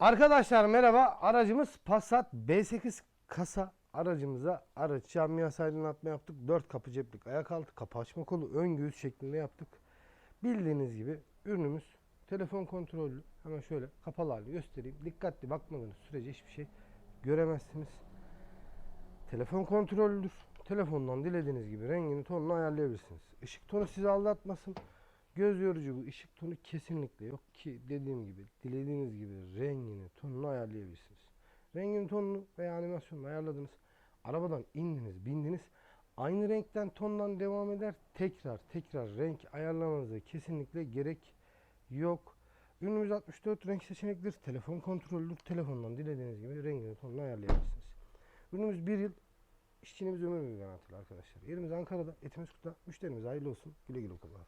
Arkadaşlar merhaba. Aracımız Passat B8 kasa. Aracımıza araç camiası aydınlatma yaptık. 4 kapı ceplik ayak altı kapı açma kolu ön göğüs şeklinde yaptık. Bildiğiniz gibi ürünümüz telefon kontrollü. Hemen şöyle kapalı hali göstereyim. Dikkatli bakmadığınız sürece hiçbir şey göremezsiniz. Telefon kontrollüdür. Telefondan dilediğiniz gibi rengini tonunu ayarlayabilirsiniz. Işık tonu sizi aldatmasın. Göz yorucu bu ışık tonu kesinlikle yok ki dediğim gibi dilediğiniz gibi rengini tonunu ayarlayabilirsiniz. Rengini tonunu veya animasyonunu ayarladınız. Arabadan indiniz bindiniz. Aynı renkten tondan devam eder. Tekrar tekrar renk ayarlamanıza kesinlikle gerek yok. Ürünümüz 64 renk seçeneklidir. Telefon kontrollüdür. Telefondan dilediğiniz gibi rengini tonunu ayarlayabilirsiniz. Ürünümüz bir yıl İşçiliğimiz ömür boyu garantili arkadaşlar. Yerimiz Ankara'da, Etimeskut'ta. Müşterimiz hayırlı olsun. Güle güle kullanın.